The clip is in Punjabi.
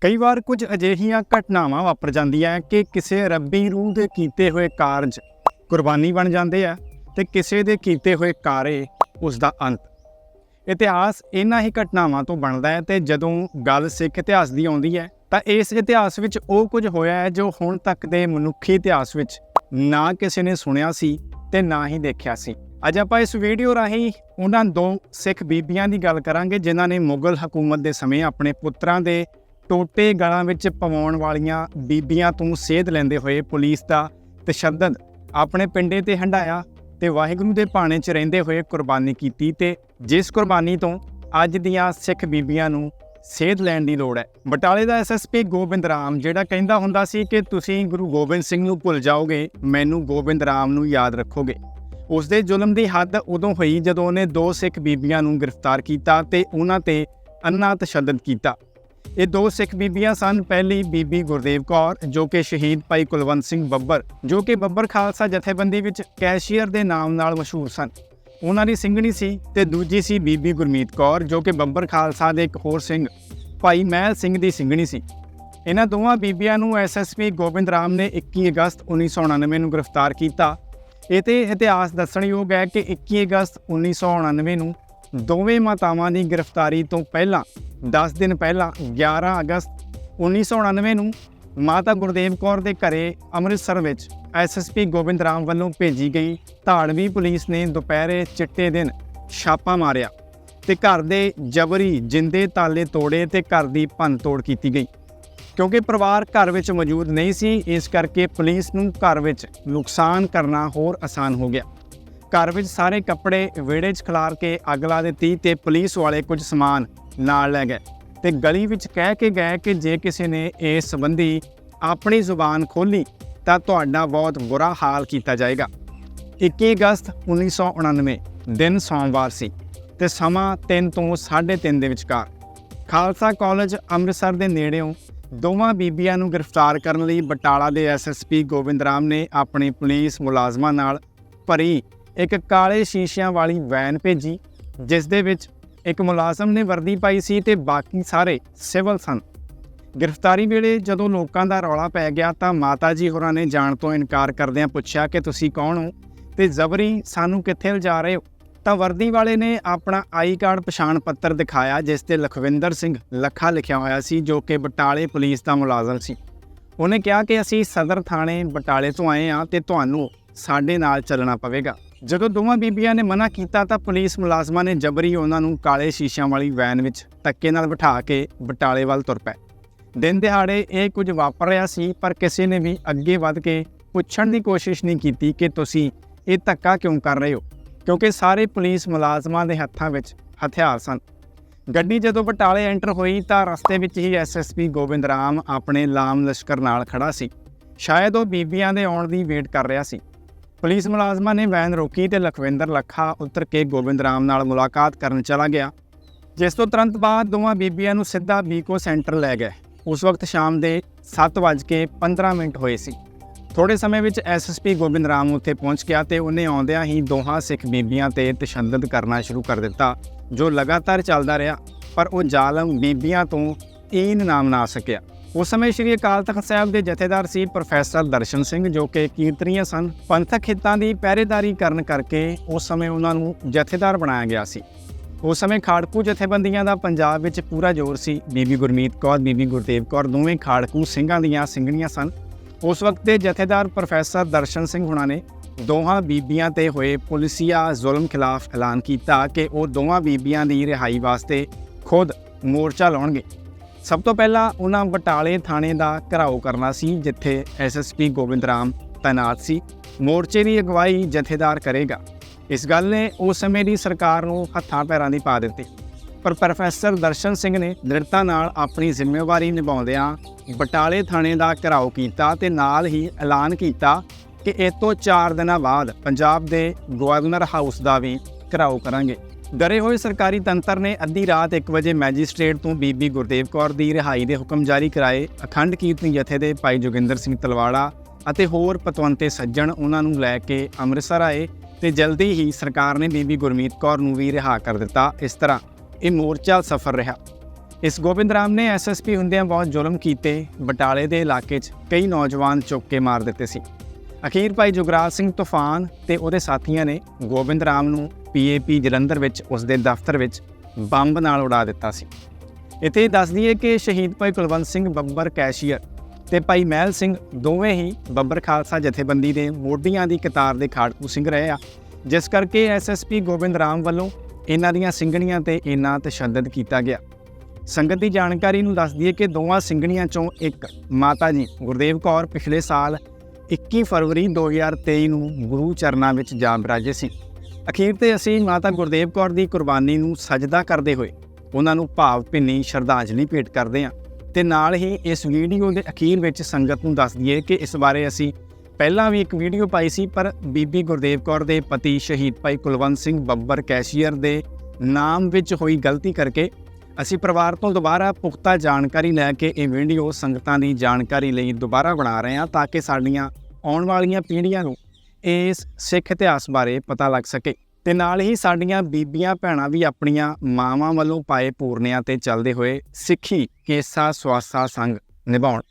ਕਈ ਵਾਰ ਕੁਝ ਅਜਿਹੀਆਂ ਘਟਨਾਵਾਂ ਵਾਪਰ ਜਾਂਦੀਆਂ ਕਿ ਕਿਸੇ ਰੱਬੀ ਰੂਹ ਦੇ ਕੀਤੇ ਹੋਏ ਕਾਰਜ ਕੁਰਬਾਨੀ ਬਣ ਜਾਂਦੇ ਆ ਤੇ ਕਿਸੇ ਦੇ ਕੀਤੇ ਹੋਏ ਕਾਰੇ ਉਸ ਦਾ ਅੰਤ। ਇਤਿਹਾਸ ਇਹਨਾਂ ਹੀ ਘਟਨਾਵਾਂ ਤੋਂ ਬਣਦਾ ਹੈ ਤੇ ਜਦੋਂ ਗੱਲ ਸਿੱਖ ਇਤਿਹਾਸ ਦੀ ਆਉਂਦੀ ਹੈ ਤਾਂ ਇਸ ਇਤਿਹਾਸ ਵਿੱਚ ਉਹ ਕੁਝ ਹੋਇਆ ਹੈ ਜੋ ਹੁਣ ਤੱਕ ਦੇ ਮਨੁੱਖੀ ਇਤਿਹਾਸ ਵਿੱਚ ਨਾ ਕਿਸੇ ਨੇ ਸੁਣਿਆ ਸੀ ਤੇ ਨਾ ਹੀ ਦੇਖਿਆ ਸੀ। ਅੱਜ ਆਪਾਂ ਇਸ ਵੀਡੀਓ ਰਾਹੀਂ ਉਹਨਾਂ ਦੋ ਸਿੱਖ ਬੀਬੀਆਂ ਦੀ ਗੱਲ ਕਰਾਂਗੇ ਜਿਨ੍ਹਾਂ ਨੇ ਮੁਗਲ ਹਕੂਮਤ ਦੇ ਸਮੇਂ ਆਪਣੇ ਪੁੱਤਰਾਂ ਦੇ ਟੋਟੇ ਗਲਾਂ ਵਿੱਚ ਪਵਾਉਣ ਵਾਲੀਆਂ ਬੀਬੀਆਂ ਤੋਂ ਸੇਧ ਲੈਂਦੇ ਹੋਏ ਪੁਲਿਸ ਦਾ ਤਸ਼ੱਦਦ ਆਪਣੇ ਪਿੰਡੇ ਤੇ ਹੰਡਾਇਆ ਤੇ ਵਾਹਿਗੁਰੂ ਦੇ ਭਾਣੇ 'ਚ ਰਹਿੰਦੇ ਹੋਏ ਕੁਰਬਾਨੀ ਕੀਤੀ ਤੇ ਜਿਸ ਕੁਰਬਾਨੀ ਤੋਂ ਅੱਜ ਦੀਆਂ ਸਿੱਖ ਬੀਬੀਆਂ ਨੂੰ ਸੇਧ ਲੈਣ ਦੀ ਲੋੜ ਹੈ। ਬਟਾਲੇ ਦਾ ਐਸਐਸਪੀ ਗੋਬਿੰਦ ਰਾਮ ਜਿਹੜਾ ਕਹਿੰਦਾ ਹੁੰਦਾ ਸੀ ਕਿ ਤੁਸੀਂ ਗੁਰੂ ਗੋਬਿੰਦ ਸਿੰਘ ਨੂੰ ਭੁੱਲ ਜਾਓਗੇ, ਮੈਨੂੰ ਗੋਬਿੰਦ ਰਾਮ ਨੂੰ ਯਾਦ ਰੱਖੋਗੇ। ਉਸ ਦੇ ਜ਼ੁਲਮ ਦੀ ਹੱਦ ਉਦੋਂ ਹੋਈ ਜਦੋਂ ਉਹਨੇ ਦੋ ਸਿੱਖ ਬੀਬੀਆਂ ਨੂੰ ਗ੍ਰਿਫਤਾਰ ਕੀਤਾ ਤੇ ਉਹਨਾਂ ਤੇ ਅੰਨਾ ਤਸ਼ੱਦਦ ਕੀਤਾ। ਇਹ ਦੋ ਸਿੱਖ ਬੀਬੀਆਂ ਸਨ, ਪਹਿਲੀ ਬੀਬੀ ਗੁਰਦੇਵ ਕੌਰ, ਜੋ ਕਿ ਸ਼ਹੀਦ ਭਾਈ ਕੁਲਵੰਤ ਸਿੰਘ ਬੱਬਰ, ਜੋ ਕਿ ਬੱਬਰ ਖਾਲਸਾ ਜਥੇਬੰਦੀ ਵਿੱਚ ਕੈਸ਼ੀਅਰ ਦੇ ਨਾਮ ਨਾਲ ਮਸ਼ਹੂਰ ਸਨ। ਉਹਨਾਂ ਦੀ ਸਿੰਘਣੀ ਸੀ ਤੇ ਦੂਜੀ ਸੀ ਬੀਬੀ ਗੁਰਮੀਤ ਕੌਰ, ਜੋ ਕਿ ਬੱਬਰ ਖਾਲਸਾ ਦੇ ਇੱਕ ਹੋਰ ਸਿੰਘ, ਭਾਈ ਮਹਿਲ ਸਿੰਘ ਦੀ ਸਿੰਘਣੀ ਸੀ। ਇਹਨਾਂ ਦੋਵਾਂ ਬੀਬੀਆਂ ਨੂੰ ਐਸਐਸਪੀ ਗੋਬਿੰਦ ਰਾਮ ਨੇ 21 ਅਗਸਤ 1999 ਨੂੰ ਗ੍ਰਿਫਤਾਰ ਕੀਤਾ। ਇਹ ਤੇ ਇਤਿਹਾਸ ਦੱਸਣਯੋਗ ਹੈ ਕਿ 21 ਅਗਸਤ 1999 ਨੂੰ ਦੋਵੇਂ ਮਾਤਾਵਾਂ ਦੀ ਗ੍ਰਿਫਤਾਰੀ ਤੋਂ ਪਹਿਲਾਂ 10 ਦਿਨ ਪਹਿਲਾਂ 11 ਅਗਸਤ 1999 ਨੂੰ ਮਾਤਾ ਗੁਰਦੇਵ ਕੌਰ ਦੇ ਘਰੇ ਅੰਮ੍ਰਿਤਸਰ ਵਿੱਚ ਐਸਐਸਪੀ ਗੋਬਿੰਦ ਰਾਮ ਵੱਲੋਂ ਭੇਜੀ ਗਈ ਧਾੜਵੀ ਪੁਲਿਸ ਨੇ ਦੁਪਹਿਰੇ ਚਿੱਟੇ ਦਿਨ ਛਾਪਾ ਮਾਰਿਆ ਤੇ ਘਰ ਦੇ ਜਬਰੀ ਜਿੰਦੇ ਤਾਲੇ ਤੋੜੇ ਤੇ ਘਰ ਦੀ ਭੰਨ ਤੋੜ ਕੀਤੀ ਗਈ। ਕਿਉਂਕਿ ਪਰਿਵਾਰ ਘਰ ਵਿੱਚ ਮੌਜੂਦ ਨਹੀਂ ਸੀ, ਇਸ ਕਰਕੇ ਪੁਲਿਸ ਨੂੰ ਘਰ ਵਿੱਚ ਨੁਕਸਾਨ ਕਰਨਾ ਹੋਰ ਆਸਾਨ ਹੋ ਗਿਆ। ਘਰ ਵਿੱਚ ਸਾਰੇ ਕੱਪੜੇ ਵਿਹੜੇ 'ਚ ਖਿਲਾਰ ਕੇ ਅੱਗ ਲਾ ਦਿੱਤੀ ਤੇ ਪੁਲਿਸ ਵਾਲੇ ਕੁਝ ਸਮਾਨ ਨਾਲ ਲੈ ਗਏ। ਤੇ ਗਲੀ ਵਿੱਚ ਕਹਿ ਕੇ ਗਏ ਕਿ ਜੇ ਕਿਸੇ ਨੇ ਇਸ ਸੰਬੰਧੀ ਆਪਣੀ ਜ਼ੁਬਾਨ ਖੋਲੀ ਤਾਂ ਤੁਹਾਡਾ ਬਹੁਤ ਬੁਰਾ ਹਾਲ ਕੀਤਾ ਜਾਏਗਾ। 21 ਅਗਸਤ 1999 ਦਿਨ ਸੋਮਵਾਰ ਸੀ ਤੇ ਸਮਾਂ 3 ਤੋਂ 3:30 ਦੇ ਵਿਚਕਾਰ। ਖਾਲਸਾ ਕਾਲਜ ਅੰਮ੍ਰਿਤਸਰ ਦੇ ਨੇੜਿਓਂ ਦੋਵਾਂ ਬੀਬੀਆਂ ਨੂੰ ਗ੍ਰਿਫਤਾਰ ਕਰਨ ਲਈ ਬਟਾਲਾ ਦੇ ਐਸਐਸਪੀ ਗੋਬਿੰਦ ਰਾਮ ਨੇ ਆਪਣੇ ਪੁਲਿਸ ਮੁਲਾਜ਼ਮਾਂ ਨਾਲ ਭਰੀ ਇੱਕ ਕਾਲੇ ਸ਼ੀਸ਼ਿਆਂ ਵਾਲੀ ਵੈਨ ਭੇਜੀ, ਜਿਸ ਦੇ ਵਿੱਚ ਇੱਕ ਮੁਲਾਜ਼ਮ ਨੇ ਵਰਦੀ ਪਾਈ ਸੀ ਤੇ ਬਾਕੀ ਸਾਰੇ ਸਿਵਲ ਸਨ। ਗ੍ਰਿਫਤਾਰੀ ਵੇਲੇ ਜਦੋਂ ਲੋਕਾਂ ਦਾ ਰੌਲਾ ਪੈ ਗਿਆ ਤਾਂ ਮਾਤਾ ਜੀ ਹੋਰਾਂ ਨੇ ਜਾਣ ਤੋਂ ਇਨਕਾਰ ਕਰਦਿਆਂ ਪੁੱਛਿਆ ਕਿ ਤੁਸੀਂ ਕੌਣ ਹੋ ਤੇ ਜ਼ਬਰੀ, ਸਾਨੂੰ ਕਿੱਥੇ ਲਿਜਾ ਰਹੇ ਹੋ? ਤਾਂ ਵਰਦੀ ਵਾਲੇ ਨੇ ਆਪਣਾ ਆਈ ਕਾਰਡ ਪਛਾਣ ਪੱਤਰ ਦਿਖਾਇਆ, ਜਿਸ ਤੇ ਲਖਵਿੰਦਰ ਸਿੰਘ ਲੱਖਾ ਲਿਖਿਆ ਹੋਇਆ ਸੀ, ਜੋ ਕਿ ਬਟਾਲੇ ਪੁਲਿਸ ਦਾ ਮੁਲਾਜ਼ਮ ਸੀ। ਉਹਨੇ ਕਿਹਾ ਕਿ ਅਸੀਂ ਸਦਰ ਥਾਣੇ ਬਟਾਲੇ ਤੋਂ ਆਏ ਹਾਂ ਤੇ ਤੁਹਾਨੂੰ ਸਾਡੇ ਨਾਲ ਚੱਲਣਾ ਪਵੇਗਾ। ਜਦੋਂ ਦੋਵਾਂ ਬੀਬੀਆਂ ਨੇ ਮਨਾ ਕੀਤਾ ਤਾਂ ਪੁਲਿਸ ਮੁਲਾਜ਼ਮਾਂ ਨੇ ਜਬਰੀ ਉਹਨਾਂ ਨੂੰ ਕਾਲੇ ਸ਼ੀਸ਼ਿਆਂ ਵਾਲੀ ਵੈਨ ਵਿੱਚ ਧੱਕੇ ਨਾਲ ਬਿਠਾ ਕੇ ਬਟਾਲੇ ਵੱਲ ਤੁਰ ਪਏ। ਦਿਨ ਦਿਹਾੜੇ ਇਹ ਕੁਝ ਵਾਪਰ ਰਿਹਾ ਸੀ, ਪਰ ਕਿਸੇ ਨੇ ਵੀ ਅੱਗੇ ਵੱਧ ਕੇ ਪੁੱਛਣ ਦੀ ਕੋਸ਼ਿਸ਼ ਨਹੀਂ ਕੀਤੀ ਕਿ ਤੁਸੀਂ ਇਹ ਧੱਕਾ ਕਿਉਂ ਕਰ ਰਹੇ ਹੋ, ਕਿਉਂਕਿ ਸਾਰੇ ਪੁਲਿਸ ਮੁਲਾਜ਼ਮਾਂ ਦੇ ਹੱਥਾਂ ਵਿੱਚ ਹਥਿਆਰ ਸਨ। ਗੱਡੀ ਜਦੋਂ ਬਟਾਲੇ ਐਂਟਰ ਹੋਈ ਤਾਂ ਰਸਤੇ ਵਿੱਚ ਹੀ ਐਸਐਸਪੀ ਗੋਬਿੰਦ ਰਾਮ ਆਪਣੇ ਲਾਮ ਲਸ਼ਕਰ ਨਾਲ ਖੜਾ ਸੀ। ਸ਼ਾਇਦ ਉਹ ਬੀਬੀਆਂ ਦੇ ਆਉਣ ਦੀ ਵੇਟ ਕਰ ਰਿਹਾ ਸੀ। ਪੁਲਿਸ ਮੁਲਾਜ਼ਮਾਂ ਨੇ ਵੈਨ ਰੋਕੀ ਤੇ ਲਖਵਿੰਦਰ ਲੱਖਾ ਉਤਰ ਕੇ ਗੋਬਿੰਦ ਰਾਮ ਨਾਲ ਮੁਲਾਕਾਤ ਕਰਨ ਚਲਾ ਗਿਆ। ਜਿਸ ਤੋਂ ਤੁਰੰਤ ਬਾਅਦ ਦੋਵਾਂ ਬੀਬੀਆਂ ਨੂੰ ਸਿੱਧਾ ਬੀਕੋ ਸੈਂਟਰ ਲੈ ਗਏ। ਉਸ ਵਕਤ ਸ਼ਾਮ ਦੇ 7:15 ਮਿੰਟ ਹੋਏ ਸੀ। ਥੋੜੇ ਸਮੇਂ ਵਿੱਚ ਐਸਐਸਪੀ ਗੋਬਿੰਦ ਰਾਮ ਉੱਥੇ ਪਹੁੰਚ ਗਿਆ ਤੇ ਉਹਨੇ ਆਉਂਦਿਆਂ ਹੀ ਦੋਹਾਂ ਸਿੱਖ ਬੀਬੀਆਂ ਤੇ ਤਸ਼ੱਦਦ ਕਰਨਾ ਸ਼ੁਰੂ ਕਰ ਦਿੱਤਾ, ਜੋ ਲਗਾਤਾਰ ਚੱਲਦਾ ਰਿਹਾ, ਪਰ ਉਹ ਜ਼ਾਲਮ ਬੀਬੀਆਂ ਤੋਂ ਈਨ ਨਾਮ ਨਾ ਸਕਿਆ। ਉਸ ਸਮੇਂ ਸ਼੍ਰੀ ਅਕਾਲ ਤਖਤ ਸਾਹਿਬ ਦੇ ਜਥੇਦਾਰ ਸੀ ਪ੍ਰੋਫੈਸਰ ਦਰਸ਼ਨ ਸਿੰਘ, ਜੋ ਕਿ ਕੀਰਤਨੀਏ ਸਨ। ਪੰਥਕ ਹਿੱਤਾਂ ਦੀ ਪਹਿਰੇਦਾਰੀ ਕਰਨ ਕਰਕੇ ਉਸ ਸਮੇਂ ਉਹਨਾਂ ਨੂੰ ਜਥੇਦਾਰ ਬਣਾਇਆ ਗਿਆ ਸੀ। ਉਸ ਸਮੇਂ ਖਾੜਕੂ ਜਥੇਬੰਦੀਆਂ ਦਾ ਪੰਜਾਬ ਵਿੱਚ ਪੂਰਾ ਜ਼ੋਰ ਸੀ। ਬੀਬੀ ਗੁਰਮੀਤ ਕੌਰ, ਬੀਬੀ ਗੁਰਦੇਵ ਕੌਰ ਦੋਵੇਂ ਖਾੜਕੂ ਸਿੰਘਾਂ ਦੀਆਂ ਸਿੰਘਣੀਆਂ ਸਨ। ਉਸ ਵਕਤ ਦੇ ਜਥੇਦਾਰ ਪ੍ਰੋਫੈਸਰ ਦਰਸ਼ਨ ਸਿੰਘ ਹੁਣਾਂ ਨੇ ਦੋਹਾਂ ਬੀਬੀਆਂ ਤੇ ਹੋਏ ਪੁਲਿਸੀਆ ਜ਼ੁਲਮ ਖਿਲਾਫ ਐਲਾਨ ਕੀਤਾ ਕਿ ਉਹ ਦੋਵਾਂ ਬੀਬੀਆਂ ਦੀ ਰਿਹਾਈ ਵਾਸਤੇ ਖੁਦ ਮੋਰਚਾ ਲਾਉਣਗੇ। ਸਭ ਤੋਂ ਪਹਿਲਾਂ ਉਹਨਾਂ ਬਟਾਲੇ ਥਾਣੇ ਦਾ ਘਰਾਓ ਕਰਨਾ ਸੀ, ਜਿੱਥੇ ਐਸਐਸਪੀ ਗੋਬਿੰਦ ਰਾਮ ਤਾਇਨਾਤ ਸੀ। ਮੋਰਚੇ ਦੀ ਅਗਵਾਈ ਜਥੇਦਾਰ ਕਰੇਗਾ। ਇਸ ਗੱਲ ਨੇ ਉਸ ਸਮੇਂ ਦੀ ਸਰਕਾਰ ਨੂੰ ਹੱਥਾਂ ਪੈਰਾਂ ਦੀ ਪਾ ਦਿੱਤੀ। ਪਰ ਪ੍ਰੋਫੈਸਰ ਦਰਸ਼ਨ ਸਿੰਘ ਨੇ ਦ੍ਰਿੜਤਾ ਨਾਲ ਆਪਣੀ ਜ਼ਿੰਮੇਵਾਰੀ ਨਿਭਾਉਂਦਿਆਂ ਬਟਾਲੇ ਥਾਣੇ ਦਾ ਘਰਾਓ ਕੀਤਾ ਤੇ ਨਾਲ ਹੀ ਐਲਾਨ ਕੀਤਾ ਕਿ ਇਹ ਤੋਂ 4 ਦਿਨਾਂ ਬਾਅਦ ਪੰਜਾਬ ਦੇ ਗਵਰਨਰ ਹਾਊਸ ਦਾ ਵੀ ਘਰਾਓ ਕਰਾਂਗੇ। ਡਰੇ ਹੋਏ ਸਰਕਾਰੀ ਤੰਤਰ ਨੇ ਅੱਧੀ ਰਾਤ 1 ਵਜੇ ਮੈਜਿਸਟ੍ਰੇਟ ਤੋਂ ਬੀਬੀ ਗੁਰਦੇਵ ਕੌਰ ਦੀ ਰਿਹਾਈ ਦੇ ਹੁਕਮ ਜਾਰੀ ਕਰਾਏ। ਅਖੰਡ ਕੀਰਤਨੀ ਜਥੇ ਦੇ ਭਾਈ ਜੋਗਿੰਦਰ ਸਿੰਘ ਤਲਵਾੜਾ ਅਤੇ ਹੋਰ ਪਤਵੰਤੇ ਸੱਜਣ ਉਹਨਾਂ ਨੂੰ ਲੈ ਕੇ ਅੰਮ੍ਰਿਤਸਰ ਆਏ ਤੇ ਜਲਦੀ ਹੀ ਸਰਕਾਰ ਨੇ ਬੀਬੀ ਗੁਰਮੀਤ ਕੌਰ ਨੂੰ ਵੀ ਰਿਹਾ ਕਰ ਦਿੱਤਾ। ਇਸ ਤਰ੍ਹਾਂ ਇਹ ਮੋਰਚਾ ਸਫਰ ਰਿਹਾ। ਇਸ ਗੋਬਿੰਦ ਰਾਮ ਨੇ ਐਸਐਸਪੀ ਹੁੰਦਿਆਂ ਬਹੁਤ ਜ਼ੁਲਮ ਕੀਤੇ। ਬਟਾਲੇ ਦੇ ਇਲਾਕੇ 'ਚ ਕਈ ਨੌਜਵਾਨ ਚੁੱਕ ਕੇ ਮਾਰ ਦਿੱਤੇ ਸੀ। ਅਖੀਰ ਭਾਈ ਜੁਗਰਾਜ ਸਿੰਘ ਤੂਫਾਨ ਤੇ ਉਹਦੇ ਸਾਥੀਆਂ ਨੇ ਗੋਬਿੰਦ ਰਾਮ ਨੂੰ ਪੀਏਪੀ ਜਲੰਧਰ ਵਿੱਚ, ਉਸ ਦੇ ਦਫ਼ਤਰ ਵਿੱਚ ਬੰਬ ਨਾਲ ਉਡਾ ਦਿੱਤਾ ਸੀ। ਇੱਥੇ ਦੱਸ ਦਈਏ ਕਿ ਸ਼ਹੀਦ ਭਾਈ ਕੁਲਵੰਤ ਸਿੰਘ ਬੱਬਰ ਕੈਸ਼ੀਅਰ ਤੇ ਭਾਈ ਮਹਿਲ ਸਿੰਘ ਦੋਵੇਂ ਹੀ ਬੱਬਰ ਖਾਲਸਾ ਜਥੇਬੰਦੀ ਦੇ ਮੋਢੀਆਂ ਦੀ ਕਤਾਰ ਦੇ ਖਾੜਕੂ ਸਿੰਘ ਰਹੇ ਆ। ਜਿਸ ਕਰਕੇ ਐਸਐਸਪੀ ਗੋਬਿੰਦ ਰਾਮ ਵੱਲੋਂ ਇਹਨਾਂ ਦੀਆਂ ਸਿੰਘਣੀਆਂ ਤੇ ਇੰਨਾ ਤਸ਼ੱਦਦ ਕੀਤਾ ਗਿਆ। ਸੰਗਤ ਦੀ ਜਾਣਕਾਰੀ ਨੂੰ ਦੱਸ ਦਈਏ ਕਿ ਦੋਵਾਂ ਸਿੰਘਣੀਆਂ ਚੋਂ ਇੱਕ ਮਾਤਾ ਜੀ ਗੁਰਦੇਵ ਕੌਰ ਪਿਛਲੇ ਸਾਲ 21 ਫਰਵਰੀ 2023 ਨੂੰ ਗੁਰੂ ਚਰਨਾਂ ਵਿੱਚ ਜਾ ਬਿਰਾਜੇ ਸੀ। ਅਖੀਰ ਤੇ ਅਸੀਂ ਮਾਤਾ ਗੁਰਦੇਵ ਕੌਰ ਦੀ ਕੁਰਬਾਨੀ ਨੂੰ ਸਜਦਾ ਕਰਦੇ ਹੋਏ ਉਹਨਾਂ ਨੂੰ ਭਾਵ ਭਿੰਨੀ ਸ਼ਰਧਾਂਜਲੀ ਭੇਟ ਕਰਦੇ ਹਾਂ ਤੇ ਨਾਲ ਹੀ ਇਸ ਵੀਡੀਓ ਦੇ ਅਖੀਰ ਵਿੱਚ ਸੰਗਤ ਨੂੰ ਦੱਸ ਦਈਏ ਕਿ ਇਸ ਬਾਰੇ ਅਸੀਂ ਪਹਿਲਾਂ ਵੀ ਇੱਕ ਵੀਡੀਓ ਪਾਈ ਸੀ, ਪਰ ਬੀਬੀ ਗੁਰਦੇਵ ਕੌਰ ਦੇ ਪਤੀ ਸ਼ਹੀਦ ਭਾਈ ਕੁਲਵੰਤ ਸਿੰਘ ਬੱਬਰ ਕੈਸ਼ੀਅਰ ਦੇ ਨਾਮ ਵਿੱਚ ਹੋਈ ਗਲਤੀ ਕਰਕੇ ਅਸੀਂ ਪਰਿਵਾਰ ਤੋਂ ਦੁਬਾਰਾ ਪੁਖਤਾ ਜਾਣਕਾਰੀ ਲੈ ਕੇ ਇਹ ਵੀਡੀਓ ਸੰਗਤਾਂ ਦੀ ਜਾਣਕਾਰੀ ਲਈ ਦੁਬਾਰਾ ਬਣਾ ਰਹੇ ਹਾਂ ਤਾਂ ਕਿ ਸਾਡੀਆਂ ਆਉਣ ਵਾਲੀਆਂ ਪੀੜ੍ਹੀਆਂ ਨੂੰ ਇਸ ਸਿੱਖ ਇਤਿਹਾਸ ਬਾਰੇ ਪਤਾ ਲੱਗ ਸਕੇ। ਤੇ ਨਾਲ ਹੀ ਸਾਡੀਆਂ ਬੀਬੀਆਂ ਭੈਣਾਂ ਵੀ ਆਪਣੀਆਂ ਮਾਵਾਂ ਵੱਲੋਂ ਪਾਏ ਪੂਰਨਿਆਂ ਤੇ ਚੱਲਦੇ ਹੋਏ ਸਿੱਖੀ ਕੇਸਾ ਸਵਾਸਾ ਸੰਗ ਨਿਭਾਉਣ।